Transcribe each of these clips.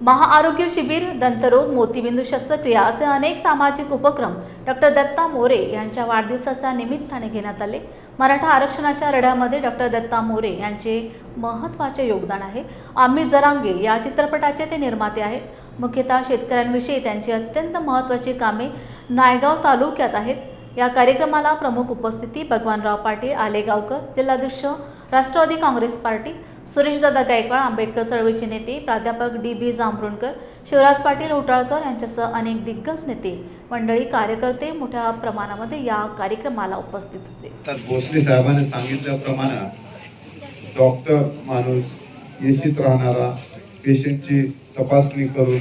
महाआरोग्य शिबिर दंतरोग मोतीबिंदू शस्त्रक्रिया असे अनेक सामाजिक उपक्रम डॉक्टर दत्ता मोरे यांच्या वाढदिवसाच्या निमित्ताने घेण्यात आले. मराठा आरक्षणाच्या लढ्यामध्ये डॉक्टर दत्ता मोरे यांचे महत्त्वाचे योगदान आहे. आम्ही जरांगे या चित्रपटाचे ते निर्माते आहेत. मुख्यतः शेतकऱ्यांविषयी त्यांची अत्यंत महत्त्वाची कामे नायगाव तालुक्यात आहेत. या कार्यक्रमाला प्रमुख उपस्थिती भगवानराव पाटील आलेगावकर जिल्हाध्यक्ष राष्ट्रवादी काँग्रेस पार्टी सुरेशदादा गायकवाड आंबेडकर चळवळीचे नेते प्राध्यापक डी बी जांभरुणकर शिवराज पाटील उटाळकर यांच्यासह अनेक दिग्गज नेते मंडळी कार्यकर्ते मोठ्या प्रमाणामध्ये या कार्यक्रमाला उपस्थित होते. भोसले साहेबांनी सांगितल्याप्रमाणे डॉक्टर माणूस येशीत राहणारा पेशंटची तपासणी करून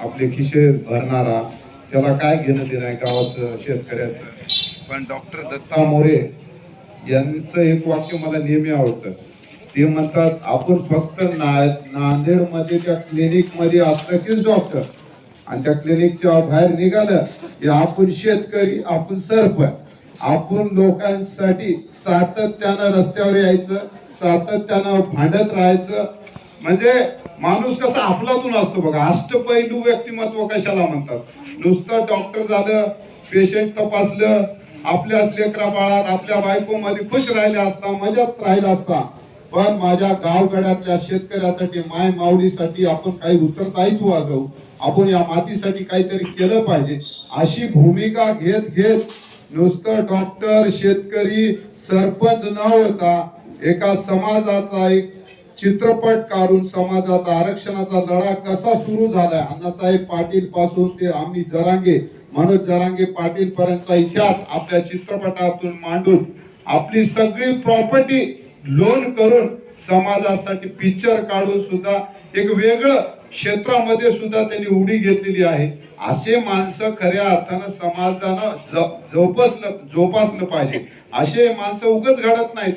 आपले खिशे भरणारा त्याला काय घेणं देणं आहे गावाचं शेतकऱ्याचं? पण डॉक्टर दत्ता मोरे यांचं एक वाक्य मला नेहमी आवडतं. ते म्हणतात आपण फक्त ना नांदेडमध्ये त्या क्लिनिकमध्ये असलं कीच डॉक्टर. आणि त्या क्लिनिकच्या बाहेर निघालं की आपण शेतकरी आपण सरपंच. आपण लोकांसाठी सातत्यानं रस्त्यावर यायचं सातत्यानं भांडत राहायचं. म्हणजे माणूस कसा आपलातून असतो बघा. अष्टपैलू व्यक्तिमत्व कशाला म्हणतात? नुसतं डॉक्टर झालं पेशंट तपासलं आपल्या लेकरा बाळात आपल्या बायकोमध्ये खुश राहिले असता मजात राहिला असता. पण माझ्या गावगड्यातल्या शेतकऱ्यासाठी माय माऊलीसाठी आपण काही उत्तरदायित्व वाजवू आपण या मातीसाठी काहीतरी केलं पाहिजे. अशी भूमिका घेत घेत नुसतं डॉक्टर शेतकरी सरपंच न होता एका समाजाचा एक चित्रपट काढून समाजाचा आरक्षणाचा लढा कसा सुरू झालाय अण्णासाहेब पाटील पासून ते आम्ही जरांगे मनोज जरांगे पाटील पर्यंतचा इतिहास आपल्या चित्रपटातून मांडून आपली सगळी प्रॉपर्टी लोन करून समाजासाठी पिक्चर काढून सुद्धा एक वेगळं क्षेत्रामध्ये सुद्धा त्यांनी उडी घेतलेली आहे. असे माणसं खऱ्या अर्थानं समाजानं जोपासलं जोपासलं पाहिजे. असे माणसं उगच घडत नाहीत.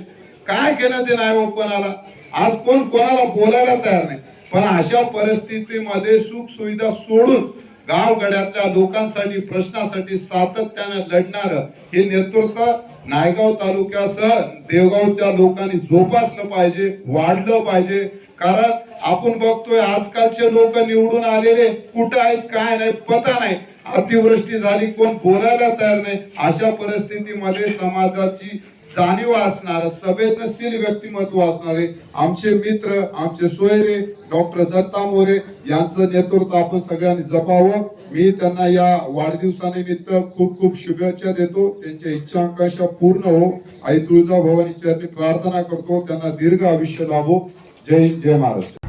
काय केलं ते नाही कोणाला? आज कोण कोणाला बोलायला तयार नाही. पण अशा परिस्थितीमध्ये सुख सुविधा सोडून गावगड्यातल्या लोकांसाठी प्रश्नासाठी सातत्याने लढणार हे नेतृत्व नायगाव तालुक्यासह देवगावच्या लोकांनी जोपासलं पाहिजे वाढलं पाहिजे. कारण आपण बघतोय आजकालचे लोक निवडून आलेले कुठं आहेत काय नाही पता नाही. अतिवृष्टी झाली कोण बोलायला तयार नाही. अशा परिस्थितीमध्ये समाजाची जाणीव असणार संवेदनशील व्यक्तिमत्व असणारे आमचे मित्र आमचे सोयरे डॉक्टर दत्ता मोरे यांचं नेतृत्व आपण सगळ्यांनी जपावं. मी त्यांना या वाढदिवसानिमित्त खूप खूप शुभेच्छा देतो. त्यांच्या इच्छाआकांक्षा पूर्ण हो. आई तुळजाभवानी चरणी प्रार्थना करतो. त्यांना दीर्घ आयुष्य लाभो. जय हिंद जय महाराष्ट्र.